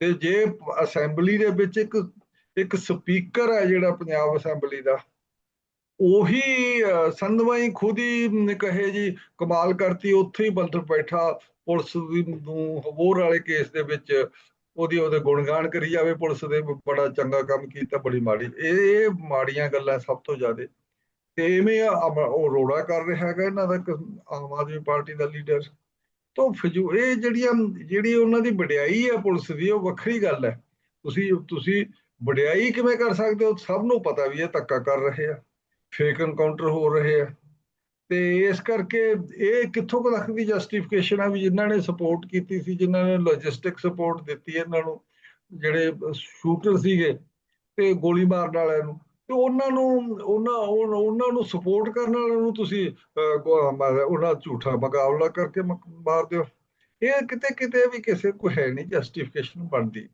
ਤੇ ਜੇ ਅਸੈਂਬਲੀ ਦੇ ਵਿੱਚ ਇੱਕ ਇੱਕ ਸਪੀਕਰ ਹੈ ਜਿਹੜਾ ਪੰਜਾਬ ਅਸੈਂਬਲੀ ਦਾ, ਉਹੀ ਸੰਧਵਾਈ ਖੁਦ ਹੀ ਕਹੇ ਜੀ, ਕਮਾਲ ਕਰਤੀ, ਉੱਥੇ ਹੀ ਬੰਦਰ ਬੈਠਾ, ਪੁਲਿਸ ਨੂੰ ਹੋਰ ਵਾਲੇ ਕੇਸ ਦੇ ਵਿੱਚ ਉਹਦੀ ਉਹਦੇ ਗੁਣਗਾਨ ਕਰੀ ਜਾਵੇ, ਪੁਲਿਸ ਦੇ ਬੜਾ ਚੰਗਾ ਕੰਮ ਕੀਤਾ, ਬੜੀ ਮਾੜੀ, ਇਹ ਇਹ ਮਾੜੀਆਂ ਗੱਲਾਂ ਸਭ ਤੋਂ ਜ਼ਿਆਦਾ, ਤੇ ਇਵੇਂ ਉਹ ਰੋੜਾ ਕਰ ਰਿਹਾ ਹੈਗਾ ਇਹਨਾਂ ਦਾ ਆਮ ਆਦਮੀ ਪਾਰਟੀ ਦਾ ਲੀਡਰ। ਤੋਂ ਫਜੂ ਇਹ ਜਿਹੜੀਆਂ, ਜਿਹੜੀ ਉਹਨਾਂ ਦੀ ਵਡਿਆਈ ਹੈ ਪੁਲਿਸ ਦੀ, ਉਹ ਵੱਖਰੀ ਗੱਲ ਹੈ। ਤੁਸੀਂ ਤੁਸੀਂ ਵਡਿਆਈ ਕਿਵੇਂ ਕਰ ਸਕਦੇ ਹੋ? ਸਭ ਨੂੰ ਪਤਾ ਵੀ ਇਹ ਧੱਕਾ ਕਰ ਰਹੇ ਆ ਫੇਕ ਐਨਕਾਊਂਟਰ ਹੋ ਰਹੇ ਆ। ਤੇ ਇਸ ਕਰਕੇ ਇਹ ਕਿੱਥੋਂ ਕੁ ਤੱਕ ਦੀ ਜਸਟੀਫਿਕੇਸ਼ਨ ਆ ਵੀ ਜਿਨ੍ਹਾਂ ਨੇ ਸਪੋਰਟ ਕੀਤੀ ਸੀ, ਜਿਨ੍ਹਾਂ ਨੇ ਲੌਜਿਸਟਿਕ ਸਪੋਰਟ ਦਿੱਤੀ ਇਹਨਾਂ ਨੂੰ, ਜਿਹੜੇ ਸ਼ੂਟਰ ਸੀਗੇ, ਤੇ ਗੋਲੀ ਮਾਰਨ ਵਾਲਿਆਂ ਨੂੰ। ਤੇ ਉਹਨਾਂ ਨੂੰ, ਉਹਨਾਂ, ਉਹ- ਉਹਨਾਂ ਨੂੰ ਸਪੋਰਟ ਕਰਨ ਵਾਲਿਆਂ ਨੂੰ ਤੁਸੀਂ ਉਹਨਾਂ ਦਾ ਝੂਠਾ ਮੁਕਾਬਲਾ ਕਰਕੇ ਮ- ਮਾਰ ਦਿਓ। ਇਹ ਕਿਤੇ ਕਿਤੇ ਵੀ ਕਿਸੇ ਕੋ ਹੈ ਨਹੀਂ ਜਸਟੀਫਿਕੇਸ਼ਨ ਬਣਦੀ।